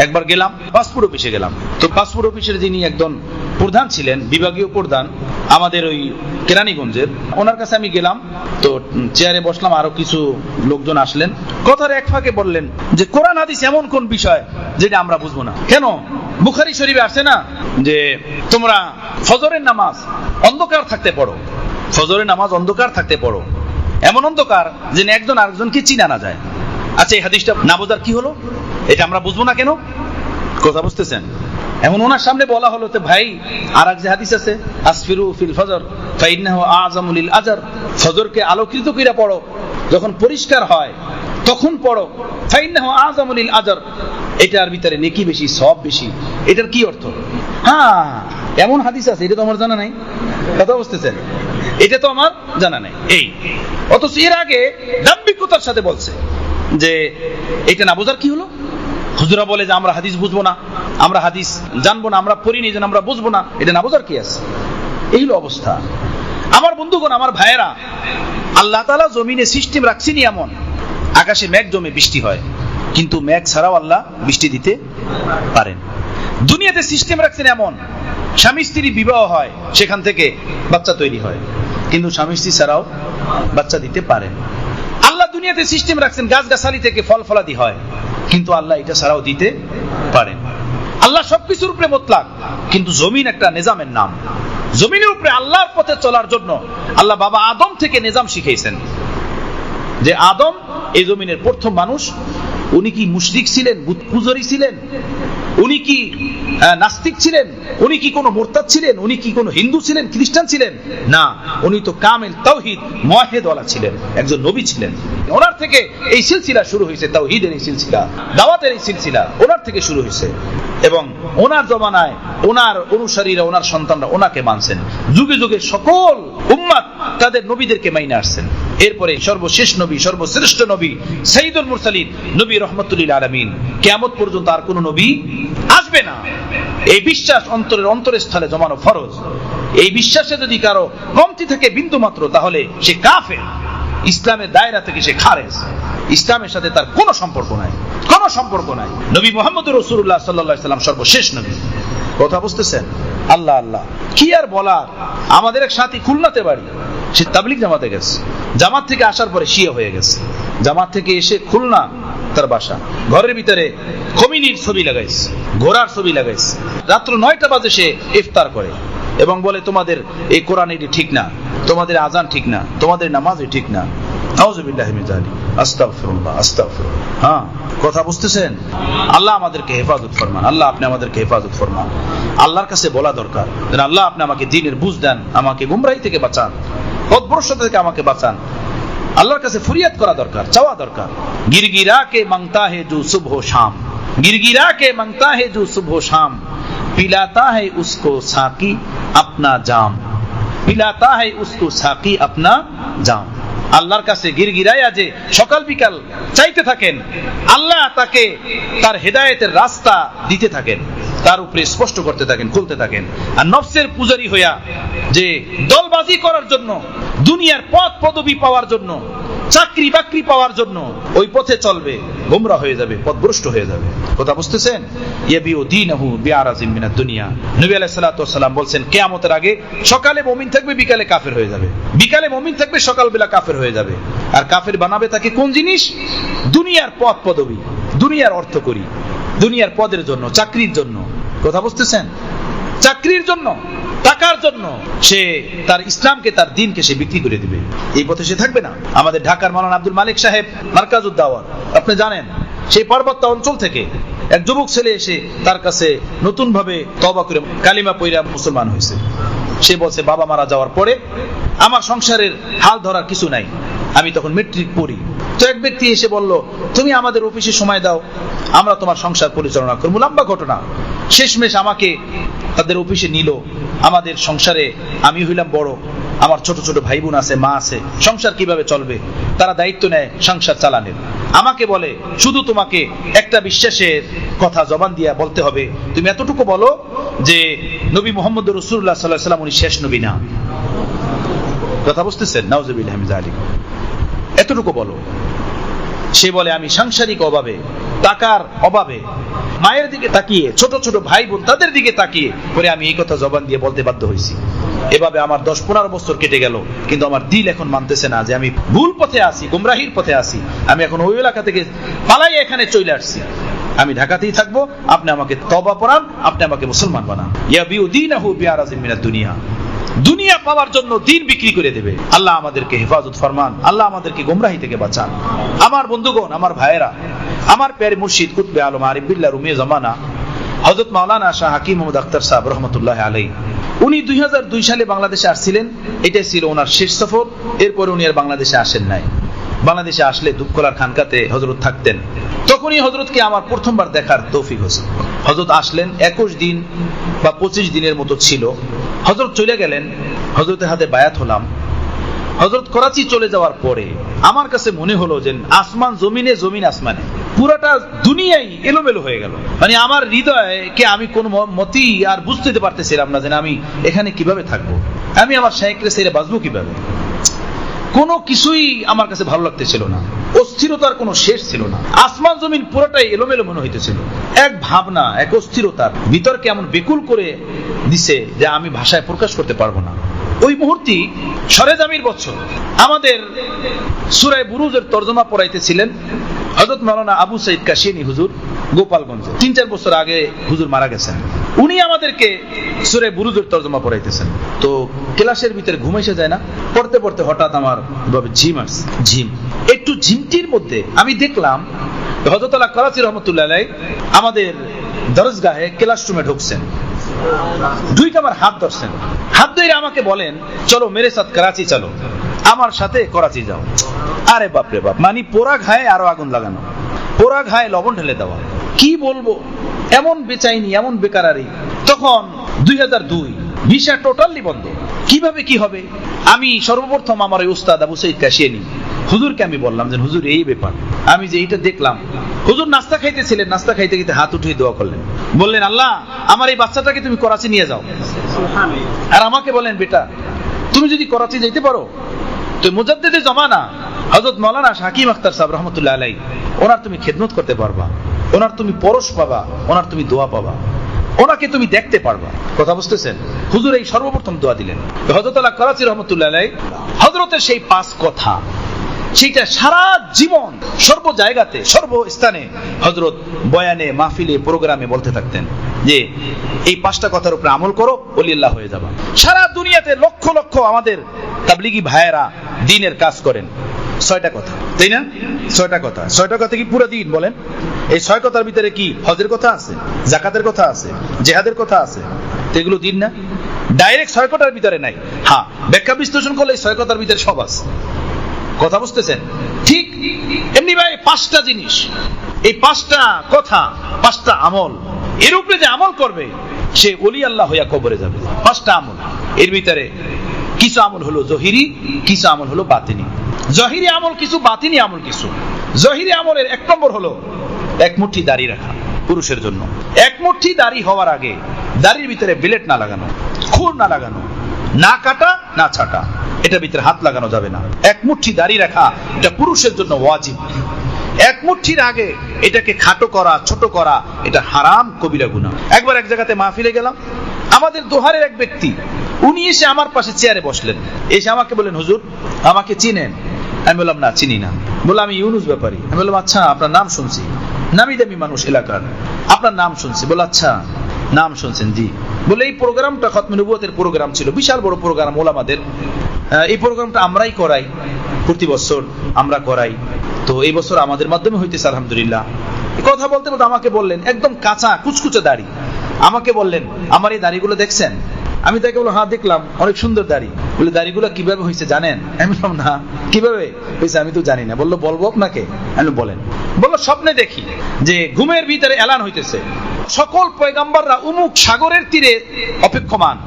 একবার গেলাম, পাসপোর্ট অফিসে গেলাম। তো পাসপোর্ট অফিসের যিনি একজন প্রধান ছিলেন, বিভাগীয় প্রধান, আমাদের ওই কেরানীগঞ্জের, ওনার কাছে আমি গেলাম, তো চেয়ারে বসলাম, আরও কিছু লোকজন আসলেন। কথার এক ফাঁকে বললেন যে, কোরআন, হাদিস এমন কোন বিষয় যেটা আমরা বুঝব না? কেন? বুখারি শরীফে আসে না যে, তোমরা ফজরের নামাজ অন্ধকার থাকতে পড়ো। ফজরের নামাজ অন্ধকার থাকতে পড়ো। এমন অন্ধকার যে একজন আরেকজনকে চিনা না যায়। আচ্ছা এই হাদিসটা না বোঝার কি হলো? এটা আমরা বুঝব না কেন? কথা বুঝতেছেন? এমন ওনার সামনে বলা হলো তো ভাই আর এক যে হাদিস আছে, আসফিরু ফিল ফজর, ফাইন্নাহু আযামুল আজর ফজরকে আলোকিত কইরা পড়ো। যখন পরিষ্কার হয়, তখন পড়ো। ফাইন্নাহু আযামুল আজর এটার ভিতরে নেকি বেশি, সব বেশি। এটার কি অর্থ? হ্যাঁ এমন হাদিস আছে, এটা তো আমার জানা নাই। কথা বুঝতেছেন? এটা তো আমার জানা নাই। এই, অথচ এর আগে দাম্ভিকতার সাথে বলছে। যে এটা না বোঝার কি হলো? হুজুরা বলে যে আমরা হাদিস বুঝব না, আমরা হাদিস জানব না, আমরা পড়িনি যেন আমরা বুঝব না, এটা না বোঝার কি আছে? এই হলো অবস্থা। আমার বন্ধুগণ, আমার ভাইয়েরা, আল্লাহ তালা জমিনে সিস্টেম রাখছেনি এমন। আকাশে মেঘ জমে বৃষ্টি হয়, কিন্তু মেঘ ছাড়াও আল্লাহ বৃষ্টি দিতে পারেন। দুনিয়াতে সিস্টেম রাখছেন এমন, স্বামী স্ত্রী বিবাহ হয়, সেখান থেকে বাচ্চা তৈরি হয়, কিন্তু স্বামী স্ত্রী ছাড়াও বাচ্চা দিতে পারেন। দুনিয়াতে সিস্টেম রাখছেন গাছ গাছালি থেকে ফল ফলাদি হয়। কিন্তু আল্লাহ এটা ছাড়াও দিতে পারেন। আল্লাহ সবকিছুর উপরে মোতলাক, কিন্তু জমিন একটা নিজামের নাম। জমিনের উপরে আল্লাহর পথে চলার জন্য আল্লাহ বাবা আদম থেকে নিজাম শিখেছেন। যে আদম এই জমিনের প্রথম মানুষ, উনি কি মুশরিক ছিলেন বুত পূজারী ছিলেন? উনি কি নাস্তিক ছিলেন। উনি কি কোনো মোরতাদ ছিলেন? উনি কি কোনো হিন্দু ছিলেন? খ্রিস্টান ছিলেন? না, উনি তো কামেল তাওহিদ মহেদওয়ালা ছিলেন, একজন নবী ছিলেন। ওনার থেকে এই সিলসিলা শুরু হয়েছে, তাওহিদের এই সিলসিলা, দাওয়াতের এই সিলসিলা, ওনার থেকে শুরু হয়েছে। এবং ওনার জমানায় ওনার অনুসারীরা, ওনার সন্তানরা ওনাকে মানছেন। যুগে যুগে সকল উম্মাদ তাদের নবীদেরকে মাইনে আসছেন। এরপরে সর্বশেষ নবী, সর্বশ্রেষ্ঠ নবী সঈদুল মুরসালিন, নবী রহমতুল্লিল আলমিন। কেমত পর্যন্ত আর কোন নবী আসবে না। এই বিশ্বাস অন্তরের অন্তরের স্থলে জমানো ফরজ। এই বিশ্বাসে যদি কারও কমতি থাকে বিন্দু মাত্র তাহলে সে কাফে ইসলামের দায়রা থেকে সে খারেজ। ইসলামের সাথে তার কোনো সম্পর্ক নাই। কোনো সম্পর্ক নাই। নবী মোহাম্মদ রসুল্লাহ সাল্লাহ সাল্লাম সর্বশেষ নবী। কথা বুঝতেছেন? আল্লাহ আল্লাহ। কি আর বলার? আমাদের এক সাথী খুলনাতে বাড়ি। সে তাবলিক জামাতে গেছে। জামাত থেকে আসার পরে শিয়া হয়ে গেছে। জামাত থেকে এসে খুলনা তার বাসা। ঘরের ভিতরে কমিনির ছবি লাগাইছে, ঘোড়ার ছবি লাগাইছে। রাত্র নয়টা বাজে সে ইফতার করে এবং বলে, তোমাদের এই কোরআন এটি ঠিক না, তোমাদের আজান ঠিক না, তোমাদের নামাজ ঠিক না। হ্যাঁ কথা বুঝতেছেন? আল্লাহ আমাদেরকে হেফাজত ফরমান, আল্লাহ আপনি আমাদেরকে হেফাজত ফরমান। আল্লাহর কাছে বলা দরকার আল্লাহ আপনি আমাকে দিনের বুঝ দেন, আমাকে গুমরাহি থেকে বাঁচান থেকে আমাকে বাঁচান। আল্লাহর কাছে ফরিয়াদ করা দরকার, চাওয়া দরকার। গিরগিরা কে মাংতা হে জু শুভ শাম। গিরগিরা কে মাংতা হে জু শুভ শাম। পিলাতা হে উসকো সাকি আপনা জাম। পিলাতা হে উসকো সাকি আপনা জাম। আল্লাহর কাছে গিরগিরায় আজে সকাল বিকাল চাইতে থাকেন, আল্লাহ তাকে তার হেদায়েতের রাস্তা দিতে থাকেন, তার উপরে স্পষ্ট করতে থাকেন, খুলতে থাকেন। আর নফসের পূজারি হইয়া যে দলবাজি করার জন্য দুনিয়ার পথ পদবি পাওয়ার জন্য, চাকরি বাকরি পাওয়ার জন্য ওই পথে চলবে, গোমরা হয়ে যাবে, পথভ্রষ্ট হয়ে যাবে। কথা বুঝতেছেন? দুনিয়া। নবী আলাইহিস সালাতু বলছেন, কিয়ামতের আগে সকালে মুমিন থাকবে, বিকালে কাফের হয়ে যাবে। বিকালে মুমিন থাকবে, সকালবেলা কাফের হয়ে যাবে। আর কাফের বানাবে তাকে কোন জিনিস? দুনিয়ার পথ পদবি, দুনিয়ার অর্থ করি, দুনিয়ার পদের জন্য, চাকরির জন্য। কথা বুঝতেছেন? চাকরির জন্য। টাকার জন্য সে তার ইসলামকে, তার দিনকে সে বিক্রি করে দিবে। এই পথে সে থাকবে না। আমাদের ঢাকার মালান আব্দুল মালিক সাহেব মার্কাজুদ্দাওয়ার আপনি জানেন, সেই পার্বত্য অঞ্চল থেকে এক যুবক ছেলে এসে তার কাছে নতুন ভাবে তবা করে কালিমা পইরা মুসলমান হয়েছে। সে বলছে, বাবা মারা যাওয়ার পরে আমার সংসারের হাল ধরার কিছু নাই। আমি তখন মেট্রিক পড়ি। তো এক ব্যক্তি এসে বলল তুমি আমাদের অফিসে সময় দাও, আমরা তোমার সংসার পরিচালনা করব। লম্বা ঘটনা। শেষমেশ আমাকে তাদের অফিসে নিল। আমাদের সংসারে আমি হইলাম বড়। আমার ছোট ছোট ভাই বোন আছে, মা আছে। সংসার কীভাবে চলবে? তারা দায়িত্ব নেয় সংসার চালানের। আমাকে বলে, শুধু তোমাকে একটা বিশ্বাসের কথা জবান দিয়া বলতে হবে। তুমি এতটুকু বলো যে নবী মোহাম্মদ রসুল্লাহ সাল্লাহ সাল্লাম উনি শেষ নবী না। কথা বুঝতেছেন? নাউজবিল্লাহ আলী এতটুকু বলো। সে বলে, আমি সাংসারিক অভাবে, টাকার অভাবে, মায়ের দিকে তাকিয়ে, ছোট ছোট ভাই বোন তাদের দিকে তাকিয়ে পরে আমি এই কথা জবান দিয়ে বলতে বাধ্য হয়েছি। এভাবে আমার দশ পনেরো বছর কেটে গেল, কিন্তু আমার দিল এখন মানতেছে না যে আমি ভুল পথে আসি গুমরাহির পথে আসি আমি এখন ওই এলাকা থেকে পালাই এখানে চলে আসছি। আমি ঢাকাতেই থাকব, আপনি আমাকে তবা পড়ান, আপনি আমাকে মুসলমান বানান। ইয়া বিউ দিন আহু বিয়ারাজিম মিনাদ দুনিয়া। দুনিয়া পাওয়ার জন্য দিন বিক্রি করে দেবে। আল্লাহ আমাদেরকে হেফাজত ফরমান। আল্লাহ আমাদেরকে গোমরাহি থেকে বাঁচান। আমার বন্ধুগণ, আমার ভাইয়েরা, আমার প্যারে মুর্শিদ কুতবে আলম আরিফ বিল্লাহ রুমিয়ে জামানা হজরত মাওলানা শাহ হাকিম মোহাম্মদ আখতার সাহেব রহমতুল্লাহ আলাই উনি দুই সালে বাংলাদেশে আসছিলেন। এটাই ছিল ওনার শেষ সফর। এরপরে উনি আর বাংলাদেশে আসেন নাই। বাংলাদেশে আসলে দুপকলার খানকাতে হজরত থাকতেন। তখনই হজরতকে আমার প্রথমবার দেখার তৌফিক হয়েছে। হজরত আসলেন একুশ দিন বা পঁচিশ দিনের মতো ছিল। হজরত চলে গেলেন হজরতের হাতে বায়াত হলাম। হজরত করাচি চলে যাওয়ার পরে আমার কাছে মনে হলো যে আসমান জমিনে, জমিন আসমানে। পুরাটা দুনিয়াই এলোমেলো হয়ে গেল। মানে আমার হৃদয়কে আমি কোন মতি আর বুঝতে পারতেছিলাম না যে আমি এখানে কীভাবে থাকব? আমি আমার সাইকেলে সেরে বাঁচবো কীভাবে? কোনো কিছুই আমার কাছে ভালো লাগতেছিল না। অস্থিরতার কোনো শেষ ছিল না। আসমান জমিন পুরোটাই এলোমেলো মনে হইতেছিল। এক ভাবনা, এক অস্থিরতার ভিতর কেমন বেকুল করে দিছে যে আমি ভাষায় প্রকাশ করতে পারব না। ওই মুহূর্তে সরেজামির বছর আমাদের সুরায় বুরুজের তর্জমা পড়াইতেছিলেন হজরত মালানা আবু সাইদ কাশিনী হুজুর, গোপালগঞ্জ। তিন চার বছর আগে হুজুর মারা গেছেন। উনি আমাদেরকে সুরে বুরুজের তর্জমা পড়াইতেছেন। তো ক্লাসের ভিতরে ঘুম এসে যায় না? পড়তে পড়তে হঠাৎ আমার ঝিম আসছে। ঝিম। একটু ঝিমটির মধ্যে আমি দেখলাম হজরত আল্লাহ করাচি রহমতুল্লাহ আমাদের দরজগাহে ক্লাসরুমে ঢুকছেন। দুইটা আমার হাত ধরছেন। হাত ধরে আমাকে বলেন, চলো মেরে সাথ করাচি চলো। আমার সাথে করাচি যাও। আরে বাপরে বাপ মানে পোড়া ঘায়ে আরও আগুন লাগানো। পোড়া ঘায়ে লবণ ঢেলে দেওয়া। কি বলব? এমন বেচাইনি, এমন বেকারারি। তখন দুই হাজার দুই, ভিসা টোটালি বন্ধ। কীভাবে কি হবে? আমি সর্বপ্রথম আমার ওই উস্তাদ আবু সঈদ কাশিয়ে হুজুরকে আমি বললাম যে, হুজুর, এই ব্যাপার। আমি যে এইটা দেখলাম, হুজুর নাস্তা খাইতেছিলেন, নাস্তা খাইতে খাইতে হাত উঠিয়ে দোয়া করলেন। বললেন, আল্লাহ, আমার এই বাচ্চাটাকে তুমি করাচি নিয়ে যাও। আর আমাকে বলেন, বেটা, তুমি যদি করাচি যেতে পারো, তো হজরত মৌলানা শাকিম আখতার সাহেব রহমতুল্লাহ আলাই ওনার তুমি খেদমত করতে পারবা, ওনার তুমি পরশ পাবা, ওনার তুমি দোয়া পাবা, ওনাকে তুমি দেখতে পারবা। কথা বুঝতেছেন? হুজুর এই সর্বপ্রথম দোয়া দিলেন। হজরত আল্লাহ করাচি রহমতুল্লাহ আলাই হজরতের সেই পাঁচ কথা সেইটা সারা জীবন সর্ব জায়গাতে সর্বস্থানে হজরত বয়ানে, মাহফিলে, প্রোগ্রামে বলতে থাকতেন যে, এই পাঁচটা কথার উপরে আমল করো অলিল্লাহ হয়ে যাবা। সারা দুনিয়াতে লক্ষ লক্ষ আমাদের তাবলিগি ভাইয়েরা দিনের কাজ করেন। ছয়টা কথা, তাই না? ছয়টা কথা। ছয়টা কথা কি পুরো দিন বলেন? এই ছয় কথার ভিতরে কি হজের কথা আছে? জাকাতের কথা আছে? জেহাদের কথা আছে? এগুলো দিন না? ডাইরেক্ট ছয় কথার ভিতরে নাই। হ্যাঁ ব্যাখ্যা বিশ্লেষণ করলে ছয় কথার ভিতরে সব আছে। কথা বুঝতেছেন? ঠিক এমনি ভাই পাঁচটা জিনিস। এই পাঁচটা কথা, পাঁচটা আমল, এর উপরে যে আমল করবে, সে অলি আল্লাহ হইয়া কবরে যাবে। পাঁচটা আমল। এর ভিতরে কিছু আমল হলো জহিরি, কিছু আমল হলো বাতিনি। জহিরি আমল কিছু, বাতিনি আমল কিছু। জহিরি আমলের এক নম্বর হলো এক মুঠি দাড়ি রাখা পুরুষের জন্য। এক মুঠি দাড়ি হওয়ার আগে দাড়ির ভিতরে বিলেট না লাগানো, খুর না লাগানো না কাটা, না ছাটা। এটার ভিতরে হাত লাগানো যাবে না। এক মুঠি দাড়ি রাখা, এটা পুরুষের জন্য ওয়াজিব। এক মুঠির আগে এটাকে খাটো করা, ছোট করা, এটা হারাম কবিরা গুণা একবার এক জায়গাতে মাহফিলে গেলাম। আমাদের দোহারের এক ব্যক্তি, উনি এসে আমার পাশে চেয়ারে বসলেন। এসে আমাকে বলেন হুজুর, আমাকে চিনেন? আমি বললাম, না, চিনি না। বললাম, আমি ইউনুস ব্যাপারী। আমি বললাম আচ্ছা আপনার নাম শুনছি। নামি দামি মানুষ এলাকার। আপনার নাম শুনছি। বলে আচ্ছা নাম শুনছেন, জি। বলে এই প্রোগ্রামটা খতমে নবুয়তের প্রোগ্রাম ছিল। বিশাল বড় প্রোগ্রাম ওলামাদের। এই প্রোগ্রামটা আমরাই করাই। প্রতি বছর আমরা করাই। তো এই বছর আমাদের মাধ্যমে হইতেছে, আলহামদুলিল্লাহ। কথা বলতে বলতে আমাকে বললেন, একদম কাঁচা, কুচকুচে দাড়ি। আমাকে বললেন, আমার এই দাড়িগুলো দেখছেন? আমি তাকে বললাম হ্যাঁ দেখলাম। অনেক সুন্দর দাড়ি। বলে, দাড়িগুলো কীভাবে হয়েছে জানেন? আমি বললাম, না, কীভাবে হয়েছে আমি তো জানি না। বলল, বলব আপনাকে? আমি বলেন। বলল, স্বপ্নে দেখি যে ঘুমের ভিতরে এলান হইতেছে। সকল পয়গাম্বাররা উমুক সাগরের তীরে অপেক্ষমান।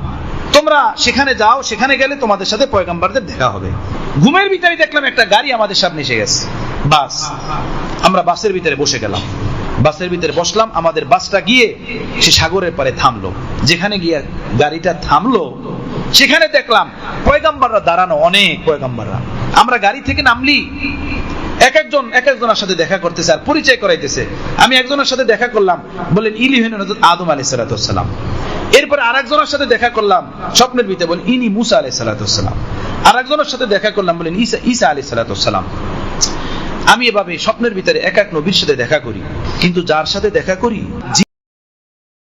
তোমরা সেখানে যাও, সেখানে গেলে তোমাদের সাথে পয়গাম্বারদের দেখা হবে। ঘুমের ভিতরে দেখলাম একটা গাড়ি আমাদের সামনে এসে গেছে। বাস। আমরা বাসের ভিতরে বসে গেলাম। বাসের ভিতরে বসলাম, আমাদের বাসটা গিয়ে সে সাগরের পারে থামলো। যেখানে গিয়ে গাড়িটা থামলো, সেখানে দেখলাম পয়গাম্বাররা দাঁড়ানো অনেক পয়গাম্বাররা। আমরা গাড়ি থেকে নামলি এক একজন, এক একজনের সাথে দেখা করতেছে আর পরিচয় করাইতেছে। আমি একজনের সাথে দেখা করলাম বলেন ইলি হইন আদম আলাইহিস সালাতাম এরপরে আরেকজনের সাথে দেখা করলাম, স্বপ্নের ভিতরে বলেন ইনি মুসা আলি সালাতাম আর একজনের সাথে দেখা করলাম বলেন ইসা ইসা আলি সালাতাম আমি এভাবে স্বপ্নের ভিতরে এক এক নবীর সাথে দেখা করি, কিন্তু যার সাথে দেখা করি